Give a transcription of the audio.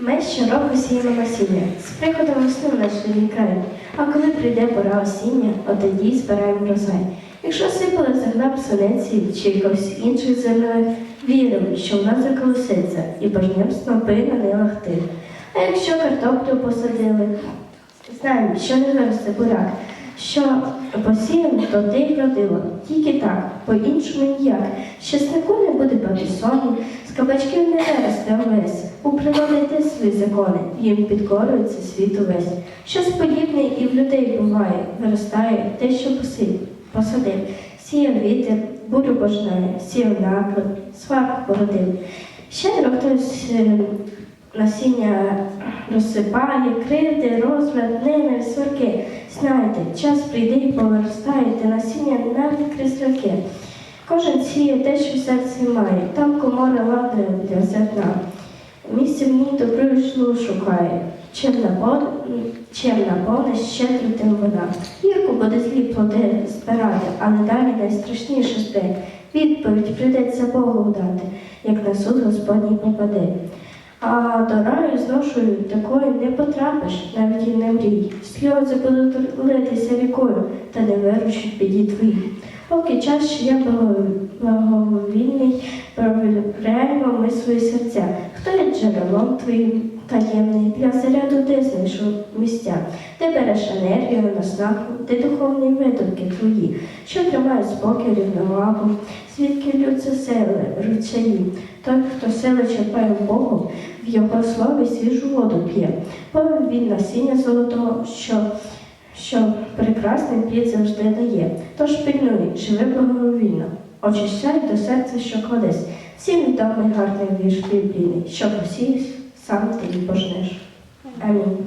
Ми щороку сіємо насіння, з приходом весни в наш рідний край. А коли прийде пора осіння, от тоді й збираємо врожай. Якщо сипали за граб чи якось інших зерною, віримо, що в нас заколоситься і пожнем снопи на нилах тих. А якщо картоплю посадили, знаємо, що не виросте буряк, що посіяно, то те й вродило. Тільки так, по-іншому ніяк. З чеснику не буде патисону, з кабачків не виросте овес. У природи те свої закони, їм підкорюється світ увесь. Щось подібне і в людей буває, виростає те, що посив, посадив. Сіяв вітер, бурю пожнає, сіяв наклеп, сварку породив. Щедро хтось е, насіння розсипає, кривди, розбрат, ненависть, сварки. Знаєте, час прийде і повиростаєте насіння навіть крізь. Кожен сіє те, що в серці має, там комора ладна для зерна. Місце в ній добру йшлу шукає. Чим наповне щедро тим вода. Гірко буде злі плоди збирати, але далі найстрашніше жде. Відповідь прийдеться Богу дати, як на суд Господній попаде. А до раю з ношою такою не потрапиш, навіть і не мрій. Сльози будуть литися рікою, та не виручить біді твої. Поки час, ще я благовільний, провіряємо ми свої серця. Хто є джерелом твоїм таємний для заряду ти знайшов місця, де береш енергію, наснагу, де духовні видумки твої, що тримають спокій, рівновагу, звідки лються сили, ручаї. Той, хто сили черпає Богу, в його слові свіжу воду п'є. Повен він насіння золотого, що що прекрасний плід завжди дає. Тож пильнуй, живи благовільно, очищай до серця, що колись Всім відомий гарний вірш біблійний, що посієш, сам ти пожнеш. Амінь.